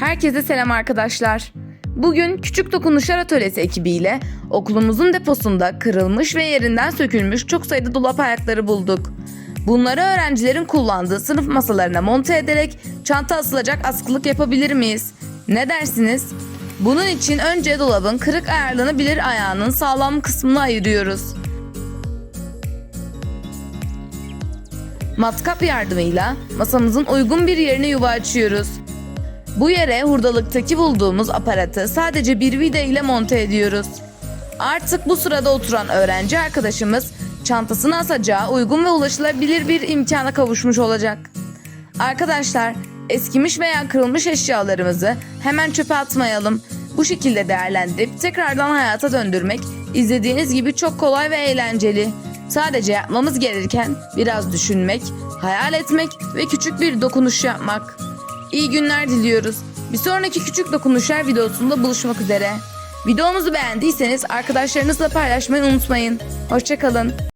Herkese selam arkadaşlar. Bugün Küçük Dokunuşlar Atölyesi ekibiyle okulumuzun deposunda kırılmış ve yerinden sökülmüş çok sayıda dolap ayakları bulduk. Bunları öğrencilerin kullandığı sınıf masalarına monte ederek çanta asılacak askılık yapabilir miyiz? Ne dersiniz? Bunun için önce dolabın kırık ayarlanabilir ayağının sağlam kısmını ayırıyoruz. Matkap yardımıyla masamızın uygun bir yerine yuva açıyoruz. Bu yere hurdalıktaki bulduğumuz aparatı sadece bir vida ile monte ediyoruz. Artık bu sırada oturan öğrenci arkadaşımız çantasını asacağı uygun ve ulaşılabilir bir imkana kavuşmuş olacak. Arkadaşlar eskimiş veya kırılmış eşyalarımızı hemen çöpe atmayalım. Bu şekilde değerlendirip tekrardan hayata döndürmek izlediğiniz gibi çok kolay ve eğlenceli. Sadece yapmamız gereken biraz düşünmek, hayal etmek ve küçük bir dokunuş yapmak. İyi günler diliyoruz. Bir sonraki küçük dokunuşlar videosunda buluşmak üzere. Videomuzu beğendiyseniz arkadaşlarınızla paylaşmayı unutmayın. Hoşçakalın.